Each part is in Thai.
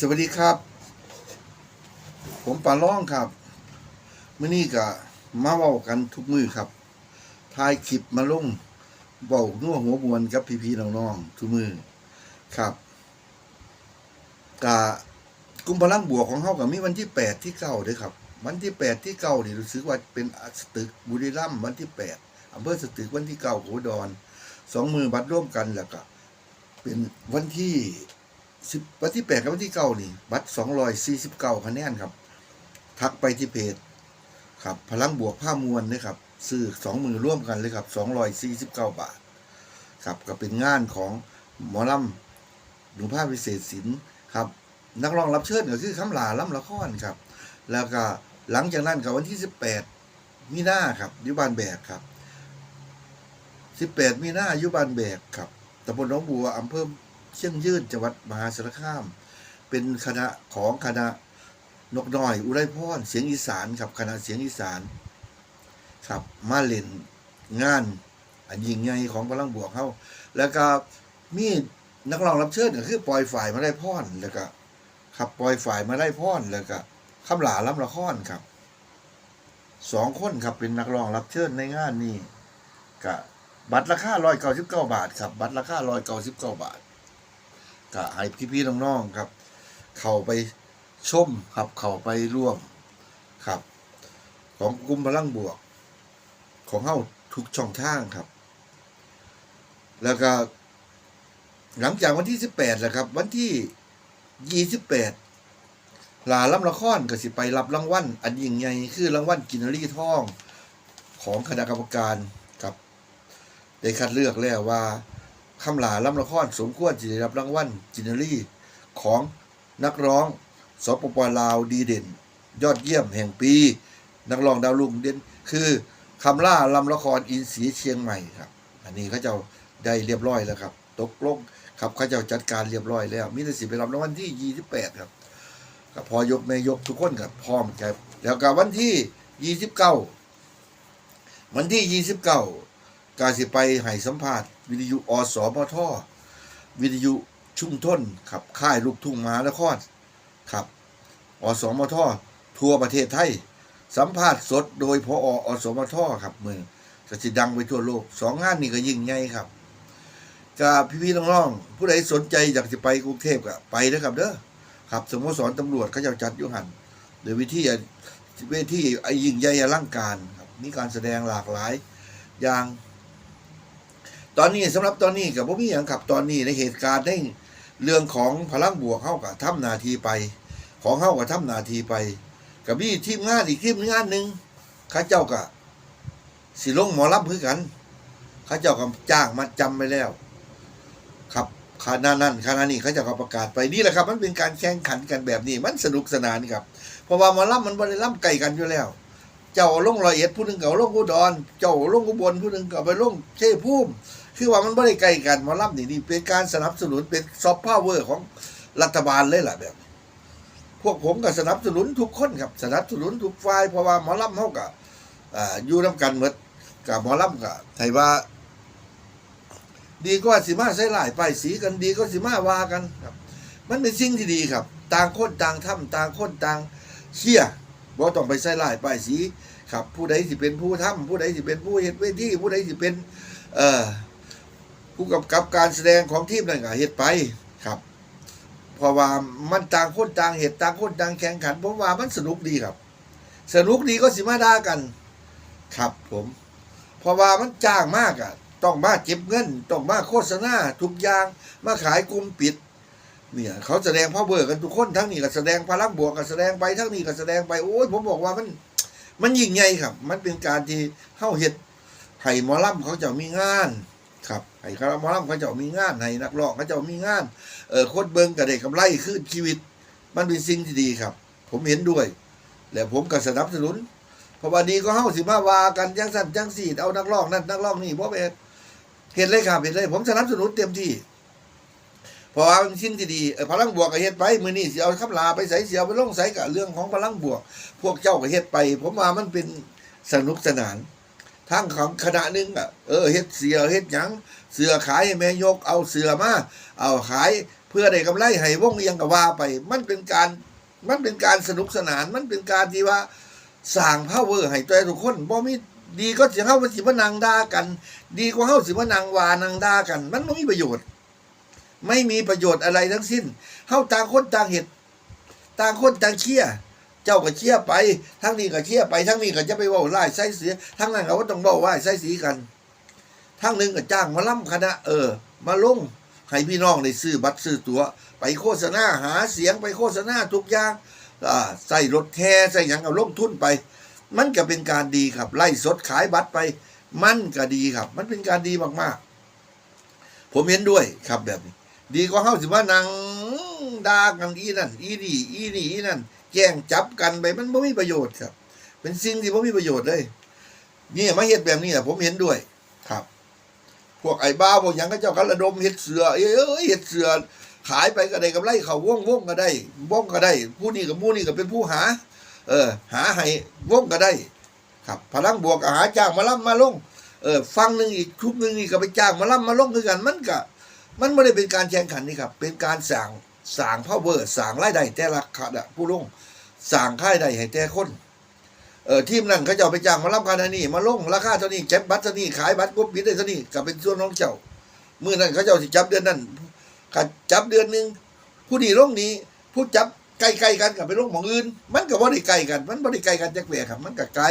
สวัสดีครับ ผมปาล่องครับมื่อนี้ก็มาเว้ากันทุกมือครับถ่ายคลิปมาลงเว้านัวหัวบวนกับพี่ๆน้องๆทุกมือครับกะกลุ่มพลังบวกของเฮาก็มีวันที่แปดที่เก้าเด้อครับ วันที่แปดที่เก้านี่รู้สึกว่าเป็นสตึกบุรีรัมย์วันที่แปดอำเภอสตึกวันที่เก้าโหดอนสองมือบัดร่วมกันแล้วก็เป็นวันที่ สิบวันที่แปดกับวันที่เก้านี่ บัตรสองร้อยสี่สิบเก้าคะแนนครับ ทักไปที่เพจครับ พลังบวกผ้ามวลนะครับซื้อสองมือร่วมกันเลยครับสองร้อยสี่สิบเก้าบาท ครับก็เป็นงานของหมอลำหลวงพ่อวิเศษศิลป์ครับ นักร้องรับเชิญก็คือคำลาล่ำละครครับ แล้วก็หลังจากนั้นกับวันที่สิบแปดมีนาครับอยุบานแบกครับสิบแปดมีนาอยุบานแบกครับตำบลหนองบัวอำเภอ เชียงยืนจังหวัดมหาสารคาม เป็นคณะของคณะนกน้อย อุไรพรเสียงอีสานครับคณะเสียงอีสานครับมาเล่นงาน อันยิ่งใหญ่ของพลังบวกเขาแล้วก็มีนักร้องรับเชิญก็คือปล่อยฝ่ายมาได้พรแล้วก็ครับปล่อยฝ่ายมาได้พรแล้วก็คำหลาล้ำละครครับสองคนครับเป็นนักร้องรับเชิญในงานนี้ก็บัตรราคาร้อยเก้าสิบเก้าบาทครับ บัตรราคาร้อยเก้าสิบเก้าบาท ก็ให้พี่ๆน้องๆครับ เข้าไปชมครับเข้าไปร่วมครับ ของกลุ่มพลังบวก ของเฮาทุกช่องทางครับ แล้วก็หลังจากวันที่สิบแปดแหละครับ วันที่ยี่สิบแปดลาล่ำละครก็สิไปรับรางวัลอันยิ่งใหญ่คือรางวัลกินรีทองของคณะกรรมการครับ ได้คัดเลือกแล้วว่า คำหลาลำละครสมควรจะได้รับรางวัลจินเนอรี่ของนักร้องสปปลาวดีเด่น ยอดเยี่ยมแห่งปี นักร้องดาวรุ่งเด่นคือคำล่าลำละครอินสีเชียงใหม่ครับ อันนี้เขาเจ้าได้เรียบร้อยแล้วครับ ตกลงครับเขาเจ้าจัดการเรียบร้อยแล้วมีแต่สิไปรับรางวัลที่ 28 ครับก็พอยกแม่ยกทุกคนกับพร้อมครับแล้วก็วันที่ 29 วันที่ 29 การสิไปให้สัมภาษณ์ วิทยุอสมทวิทยุชุมทนครับค่ายลูกทุ่งมหานครครับ อสมททั่วประเทศไทย สัมภาษณ์สดโดยพออสมทครับมือก็สิดังไปทั่วโลกสองงานนี้ก็ยิ่งใหญ่ครับกับพี่ๆน้องๆผู้ใดสนใจอยากจะไปกรุงเทพก็ไปนะครับเด้อครับสโมสรตำรวจเขาจะจัดยุหันโดยวิธีเวทีไอ้ยิ่งใหญ่อลังการครับมีการแสดงหลากหลายอย่าง ตอนนี้สำหรับตอนนี้กับพวกพี่อย่างขับตอนนี้ในเหตุการณ์ในเรื่องของพลังบวกเข้ากับทำนาทีไป ของเข้ากับทำนาทีไป กับพี่ทีมงานอีกทีมงานหนึ่งข้าเจ้ากับสิลงหมอรับคือกันข้าเจ้ากับจ้างมาจำไปแล้ว ครับคณะนั้นคณะนี้เขาเจะก็ประกาศไปนี่แหละครับ มันเป็นการแข่งขันกันแบบนี้มันสนุกสนานครับเพราะว่าหมอรับมันบริล่ำไก่กันอยู่แล้วเจ้าลงรอยเอ็ดผู้หนึ่งก่าลงอุดร เจ้าลงอุบลผู้หนึ่งก่าไปลงเช่ภูมิ คือว่ามันไม่ได้ไกลกันหมอลำนี่นี่เป็นการสนับสนุนเป็นซอฟต์พาวเวอร์ของรัฐบาลเลยล่ะแบบ พวกผมก็สนับสนุนทุกคนครับ สนับสนุนทุกฝ่ายเพราะว่าหมอลำเขาก็อยู่น้ำกันหมดกับหมอลำก็ไทยว่า ดีก็สิมาใส่หลายไปสีกันดีก็สิมาว่ากันครับ มันเป็นสิ่งที่ดีครับ ต่างคนต่างทำต่างคนต่างเชื่อบ่ต้องไปใส่หลายไปสีครับ ผู้ใดสิเป็นผู้ทำผู้ใดสิเป็นผู้เฮ็ดเวทีผู้ใดสิเป็น เอ่อ ผู้กำกับการแสดงของทีมนั่นก็เฮ็ดไปครับเพราะว่ามันต่างคนต่างเหตุต่างคนต่างแข่งขัน ผมว่ามันสนุกดีครับ สนุกดีก็สิมาด่ากัน ครับผม เพราะว่ามันจ้างมากอะต้องมาเก็บเงิน ต้องมาโฆษณาทุกอย่าง มาขายกลุ่มปิด เนี่ย เขาแสดงพ่อเบอร์กันทุกคนทั้งนี้ก็แสดงพลังบวกก็แสดงไปทั้งนี้ก็แสดงไปโอ้ยผมบอกว่ามัน มันยิ่งใหญ่ครับ มันเป็นการที่เฮาเฮ็ดให้หมอลำเขาจะมีงานครับ ให้คาราหมอลเขาเจะมีงานให้นักร้องเขาเจะมีงานเออโคตรเบิงกับได้กกำไรขึ้นชีวิต มันเป็นสิ่งที่ดีครับ ผมเห็นด้วย และผมก็สนับสนุน เพราะว่าดีก็เฮ้าสิมาว่ากันจังสั่นจังสีเอานักร้องนั่นนักร้องนี่บ่เป็นเห็นเลยครับเห็นเลยผมสนับสนุนเต็มที่พราะว่ามันสิ่งที่ดีพลังบวกก็เฮ็ดไปมือนี้สิเอาคำลาไปใส่เสียไปลงใส่กับเรื่องของพลังบวก พวกเจ้าก็เฮ็ดไป ผมว่ามันเป็นสนุกสนาน ทั้งของคณะหนึงอะเออเฮ็ดเสียเฮ็ดหยัง เสือขายแม่ยกเอาเสือมาเอาขายเพื่อได้กำไรให้วงเอียงก็ว่าไป มันเป็นการมันเป็นการสนุกสนานมันเป็นการที่ว่าสร้างพาวเวอร์ให้ตัวทุกคนบ่มีดีก็สิเฮาสิมานั่งด่ากัน ดีกว่าเฮาสิมานั่งวานั่งด่ากัน มันบ่มีประโยชน์ ไม่มีประโยชน์อะไรทั้งสิ้นเฮาต่างคนต่างเห็ดต่างคนต่างเชี่ยเจ้าก็เชี่ยไปทั้งนี้ก็เชี่ยไปทั้งนี้ก็จะไปว้าร้ายใส่เสียทั้งนั้นก็บ่ต้องเว้าว่าใส่สีกัน ทั้งหนึงก็จ้างมาล่ำคณะเออ มาลงให้พี่น้องได้ซื้อบัตรซื้อตั๋ว ไปโฆษณาหาเสียงไปโฆษณาทุกอย่างใส่รถแท้ใส่ยังเอาลงทุนไป มันก็เป็นการดีครับ ไล่สดขายบัตรไป มันก็ดีครับ มันเป็นการดีมากๆ ผมเห็นด้วยครับแบบนี้ ดีกว่าเฮาสิว่านังด่ากันอีนั่นอีนี่อีนี่อีนั่นแย่งจับกันไปมันบ่มีประโยชน์ครับ เป็นสิ่งที่บ่มีประโยชน์เลยนี่มาเฮ็ดแบบนี้อะผมเห็นด้วยครับ พวกไอ้บ้าพวกยังก็เจ้ากันระดมเฮ็ดเสือเอ้ยเฮ็ดเสือ ขายไปก็ได้กำไรเขาว่งว่งก็ได้ว่งก็ได้ ผู้นี้กับผู้นี้ก็เป็นผู้หา เออ หาให้ว่งก็ได้ ครับพลังบวกก็หาจ้างมาล่ำมาลงเออฟังหนึ่งอีกชุดหนึ่งนี่ก็ไปจ้างมาล่ำมาลงคือกันมันก็มันไม่ได้เป็นการแข่งขันนี่ครับ เป็นการสั่งสั่งพาวเวอร์สั่งรายได้แต่ละขณะผู้ลงสั่งค่ายได้ให้แต่คน เออทีมนั้นเขาจะเอาไปจ้างมาล่ำกันนี่มาลงราคาเท่านี้เก็บบัตรเท่านี้ขายบัตรกบปิดได้เท่านี้ก็เป็นส่วนของเจ้ามื่อนั้นเขาเจ้าสิจับเดือนนั้นก็จับเดือนหนึ่งผู้นี้ลงนี้ผู้จับใกลๆกันกับไปลงหมองอื่น มันก็บ่ได้ใกลกัน มันบ่ได้ใกลกันจักแหวครับ มันก็ไกล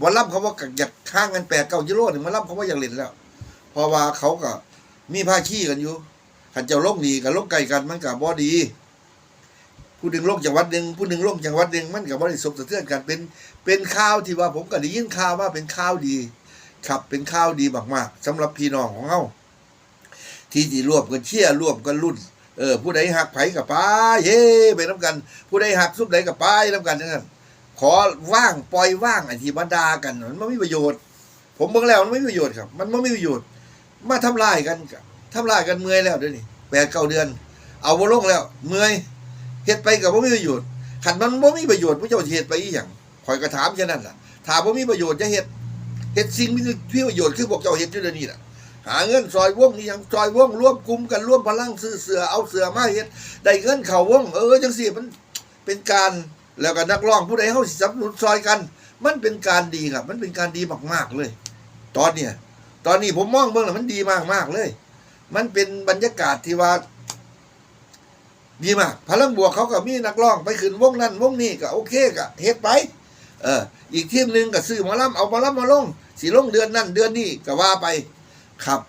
บ่ล่ำเขาว่าอยากข้างกันแปดเก้ากิโลนี่งมันล่ำเขาว่าอยากเล่นแล้วเพราะว่าเขาก็มีภาคีกันอยู่ขันเจ้าลงนี่กับลงไกลกันมันก็บ่ดี ผู้หนึ่งลงจังหวัดหนึ่งผู้หนึ่งลงจังหวัดหนึ่งมันก็บ่ได้สมสะเทือนกันเป็นเป็นข่าวที่ว่าผมก็ได้ยินข่าวว่าเป็นข่าวดีครับเป็นข่าวดีมากๆสำหรับพี่น้องของเฮาที่ที่รวมกันเชี่ยร์รวมกันรุ่นเออผู้ใดหักไผ่กับป้าเฮ้ไปน้ำกัน ผู้ใดหักซุปใดกับป้ายน้ำกันนั้นขอว่างปล่อยว่างไอ้ที่บรรดากันมันไม่มีประโยชน์ ผมเบิ่งแล้วมันไม่มีประโยชน์ครับ มันไม่มีประโยชน์ มาทำลายกันกับทำลายกันเมื่อยแล้วเดี๋ยวนี้แปดเก้าเดือน เอาบ่ลงแล้วเมื่อย เฮ็ดไปกับบ่มีประโยชน์ขันมันบ่มีประโยชน์ผู้เจ้าเฮ็ดไปอีหยังคอยกระถามแค่นั้นล่ะถ้าบ่มีประโยชน์จะเฮ็ดเฮ็ดสิ่งที่มีประโยชน์คือพวกเจ้าเฮ็ดอยู่เดี๋ยวนี้ล่ะหาเงินซอยวงนี่ยังซอยวงร่วมกลุ่มกันร่วมพลังซื้อเสือเอาเสือมาเฮ็ดได้เงินเข้าวงเออจังซี่มันเป็นการแล้วก็นักร้องผู้ใดเฮาสิสนับสนุนซอยกัน มันเป็นการดีครับ มันเป็นการดีมากๆเลย ตอนเนี้ยตอนนี้ผมมองเบิ่งแล้วมันดีมากๆเลย มันเป็นบรรยากาศที่ว่า ดีมากพลังบวกเขาก็มีนักร้องไปขึ้นวงนั้นวงนี้ก็โอเคก็เฮ็ดไป เออ อีกทีมหนึ่งก็ซื้อมาล่ำเอามาล่ำมาลงสิลงเดือนนั้นเดือนนี้ก็ว่าไปครับ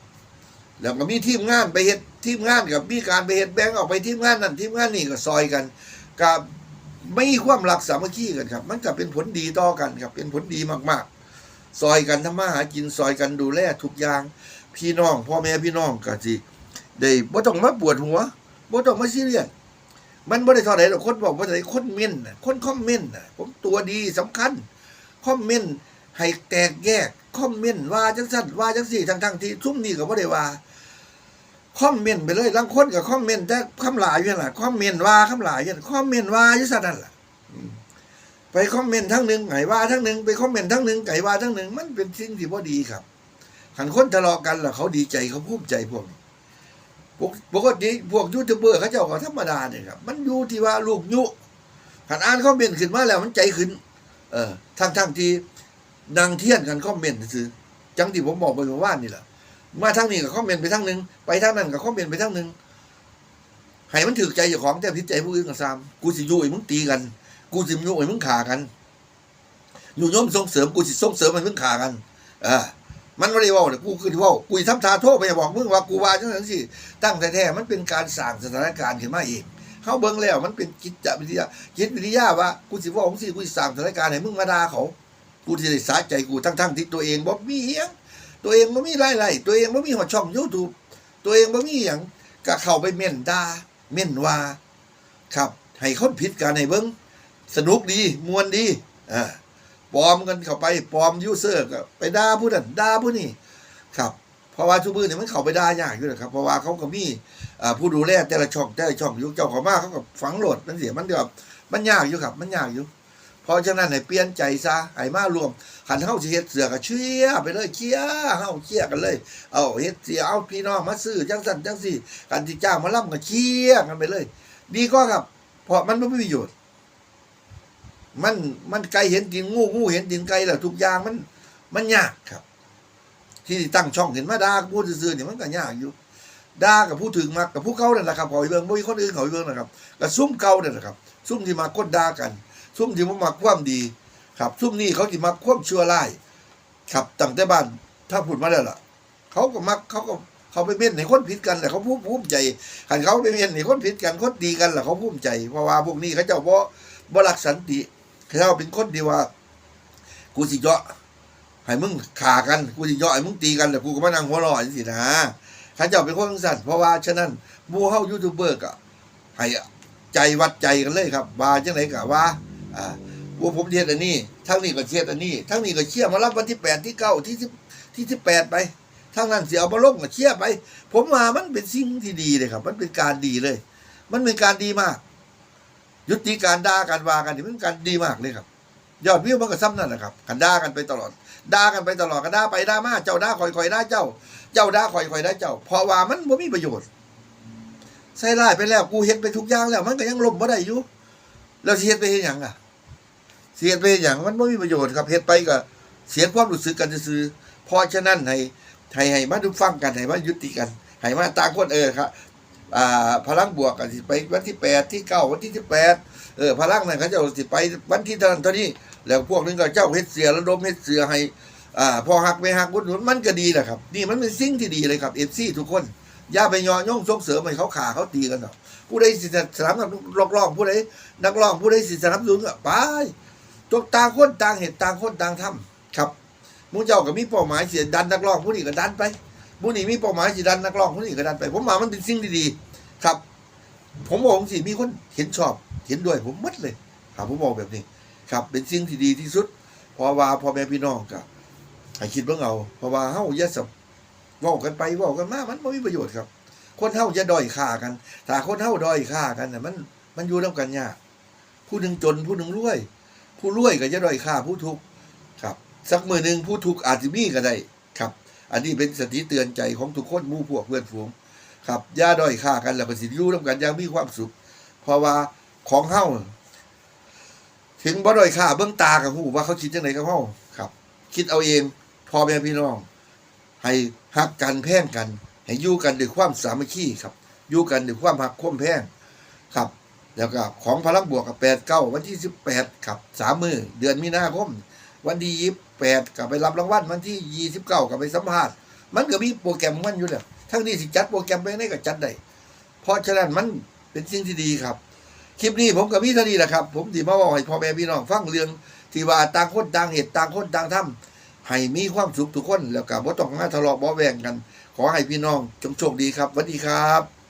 แล้วก็มีทีมงานไปเฮ็ดทีมงานกับมีการไปเฮ็ดแบงก์ออกไปทีมงานนั่นทีมงานนี่ก็ซอยกันกับไม่มีความรักสามัคคีกันครับ มันก็เป็นผลดีต่อกันครับ เป็นผลดีมากๆ ซอยกันทำมาหากินซอยกันดูแลทุกอย่างพี่น้องพ่อแม่พี่น้องก็สิได้บ่ต้องมาปวดหัวบ่ต้องมาซีเรียส มันบ่ได้เท่าไหร่หรอกคนบอกว่าไหนคนเม่นน่ะคนคอมเมนต์น่ะ ผมตัวดีสำคัญคอมเมนต์ให้แตกแยกคอมเมนต์ว่าจังสั่นว่าจังสี่ทั้งทั้งๆที่ซุ่มนี่ก็บ่ได้ว่าคอมเมนต์ไปเลยบางคนก็คอมเมนต์แต่คำหลายอยู่นั่นล่ะคอมเมนต์ว่าคำหลายอยู่คอมเมนต์ว่าอยู่ซั่นนั่นแหละไปคอมเมนต์ทั้งหนึ่งไงว่าทั้งหนึ่งไปคอมเมนต์ทั้งหนึ่งไก่ว่าทั้งหนึ่งมันเป็นสิ่งที่บ่ดีครับคันคนทะเลาะกันล่ะเขาดีใจเขาภูมิใจพวกนี้ ปกปกติพวกยูทูบเบอร์เขาเจ้าก็ธรรมดาเนี่ยครับ มันอยู่ที่ว่าลูกยุคันอ่านคอมเมนต์ขึ้นมาแล้วมันใจขึ้น เออทั้งทั้งที่นางเทียนกันคอมเมนต์ซื่อจังที่ผมบอกไปเมื่อวานนี่แหละมาทางนี้ก็คอมเมนต์ไปทางหนึ่งไปทางนั้นก็คอมเมนต์ไปทางหนึ่งให้มันถือใจเจ้าของแต่พิดใจผู้อื่นก็ซ้ำกูสิยุ่ยมึงตีกัน กูสิยุ่ยมึงขากัน อยู่โยมส่งเสริมกูสิส่งเสริมมันมึงขากันอ่า มันไม่ได้ว่าเนี่ยกูคือว่ากูสิทำทาโทษไปบอกมึงว่ากูว่าจังนั้นสิตั้งแต่แท้ๆมันเป็นการสั่งสถานการณ์ขึ้นมาเองเขาเบิ่งแล้วมันเป็นจิตวิทยาจิตวิทยาว่ากูสิว่าของสิกูสิสั่งสถานการณ์ให้มึงมาด่าเขากูที่ได้สาใจกูทั้งๆที่ตัวเองบ่มีเหี้ยงตัวเองบ่มีรายได้ตัวเองบ่มีหัวช่อง YouTube ตัวเองบ่มีหยังก็เข้าไปเม่นด่าเม่นว่า ครับ ให้คนผิดกันให้เบิ่งสนุกดีมวนดีอ่า ปลอมกันเข้าไปปลอมยูเซอร์ก็ไปด่าผู้นั้นด่าผู้นี้ครับเพราะว่าทุกมือเนี่ยมันเข้าไปด่ายากอยู่นะครับเพราะว่าเขาก็มีผู้ดูแลแต่ละช่องแต่ละช่องอยู่เจ้าของมาเขาก็ฝังโหลดมันเสียมันแบบมันยากอยู่ครับ มันยากอยู่ เพราะฉะนั้นให้เปลี่ยนใจซะให้มารวมหันเฮาเฮ็ดเสือก็เชียไปเลยเชียร์เฮาเชียกันเลย เอาเฮ็ดเสียเอาพี่น้องมาซื้อจังสันจังสี่กันที่จ้างมาล่ำก็เชียกันไปเลย ดีก็ครับ เพราะมันไม่มีประโยชน์ มันมันไกลเห็นดินงูงูเห็นดินไกลแล้วทุกอย่างมัน มันยากครับ ที่ตั้งช่องเห็นมาด่าพูดซื่อๆเนี่ยมันก็ยากอยู่ดากับผู้ถึงมากกับผู้เขาเนี่ยแหละครับขออีเบิงบ่มีคนอื่นขออีเบิงนะครับกับซุ่มเก่าเนี่ยแหละครับ ซุ่มที่มาก้นดากัน ซุ่มที่มามาความดี ครับ ซุ่มนี่เขาที่มาความชั่วร้ายครับตั้งแต่บ้านถ้าพูดมาแล้วล่ะ เขาก็มักเขาก็เขาไปเม่นในคนผิดกันแหละเขาภูมิภูมิใจหันเขาไปเม่นในคนผิดกันคนดีกันแหละเขาภูมิใจเพราะว่าพวกนี้เขาเจ้าบ่บ่รักสันติ เขาเป็นคนที่ว่า กูสิเยาะให้มึงขากัน กูสิเยาะให้มึงตีกันแต่กูก็มานั่งหัวเร้อนสินะเขาเจ้าเป็นคนสั่นเพราะว่าฉะนั้นหมู่เฮายูทูบเบอร์ก็ให้ใจวัดใจกันเลยครับว่าจังไดก็ว่าอ่าพวกผมเทียดอันนี้ทั้งนี้ก็เทียดอันนี้ ทั้งนี้ก็เชื่อมารับวันที่แปดที่เก้าที่สิบที่ที่แปดไปทั้งนั้นเสียเอามาลงก็เชื่อไป ผมว่ามันเป็นสิ่งที่ดีเลยครับ มันเป็นการดีเลย มันเป็นการดีมาก ยุติการด่าการว่ากันนี่เป็นการดีมากเลยครับ ยอดวิวมันก็ซ้ำนั่นแหละครับกันด่ากันไปตลอดด่ากันไปตลอดกันด่าไปด่ามาเจ้าด่าคอยคอยด่าเจ้า เจ้าด่าคอยคอยด่าเจ้า เพราะว่ามันบ่มีประโยชน์ใส่ร้ายไปแล้วกูเฮ็ดไปทุกอย่างแล้ว มันก็ยังล้มบ่ได้อยู่แล้วสิเฮ็ดไปเฮ็ดหยังอะเสียไปอย่างมันไม่มีประโยชน์ครับเฮ็ดไปก็เสียความรู้สึกกันซื่อๆเพราะฉะนั้นให้ให้ให้มาดูฟังกันให้มายุติกันให้มาต่างคนเออครับ อ่าพลังบวกกันสิไปวันที่แปดที่เก้าวันที่สิบแปดเออพลังนั่นเขาเจะสิไปวันที่เท่านั้นเท่านี้แล้วพวกนึงก็เจ้าเฮ็ดเสียแล้วดมเฮ็ดเสือให้อ่าพอหักไปหักบุญหนุนมันก็ดีแหละครับนี่มันเป็นสิ่งที่ดีเลยครับเอฟซีทุกคนอย่าไปยอย่งส่งเสริมให้เขาขาเขาตีกันหรอกผู้ใดสิสนับสนุนนักร้องผู้ใดนักร้องผู้ใดสิสนับสนุนก็ไปตกต่างคนต่างเหตุต่างคนต่างทำครับหมูเจ้าก็มีเป้าหมายเสียดันนักร้องผู้นี้ก็ดันไป ผู้นี้มีเป้าหมายสิดันนักร้องผู้นี้ก็ดันไป ผมว่ามันเป็นสิ่งดีๆครับ ผมบอกสิมีคนเห็นชอบ เห็นด้วยผมหมดเลยครับผมบอกแบบนี้ ครับ เป็นสิ่งที่ดีที่สุดเพราะว่าพ่อแม่พี่น้องก็ให้คิดเบิ่งเอาเพราะว่าเฮาอย่าสับว้ากันไปว้ากันมามันบ่มีประโยชน์ครับ คนเฮาจะด้อยค่ากันถ้าคนเฮาด้อยค่ากันน่ะมันมันอยู่นํกันยากผู้หนึ่งจนผู้หนึ่งรวย ผู้รวยก็จะด้อยค่าผู้ทุกข์ครับ สักมือหนึ่งผู้ทุกข์อาจจะมีก็ได้ อันนี้เป็นสติเตือนใจของทุกคนมู่พวกเพื่อนฝูงครับย่าด้อยค่ากันแล้วก็สิอยู่ร่วมกันอย่างมีความสุข เพราะว่าของเฮาถึงบ่ด้อยค่าเบื้องตากับหูว่าเขาคิดจังไดกับเฮาครับ คิดเอาเองพ่อแม่พี่น้อง ให้ฮักกันแพ่งกัน ให้อยู่กันด้วยความสามัคคีครับอยู่กันด้วยความฮักความแพ่งครับแล้วก็ของพลังบวกกับแปดเก้าวันที่สิบแปดครับสามมือเดือนมีนาคม วันที่ยี่แปดกลับไปรับรางวัลวันที่ยี่สิบเก้ากลับไปสัมภาษณ์ มันก็มีโปรแกรมมันอยู่แล้วทั้งนี้สิจัดโปรแกรมไปไหนก็จัดได้เพราะฉะนั้นมันเป็นสิ่งที่ดีครับ คลิปนี้ผมกับพี่เท่านี้แหละครับ ผมที่มาบอกให้พ่อแม่พี่น้องฟังเรื่องที่ว่าต่างคนต่างเหตุต่างคนต่างทำให้มีความสุขทุกคนแล้วก็บ่ต้องมาทะเลาะบาะแวงกัน ขอให้พี่น้องจงโชคดีครับสวัสดีครับ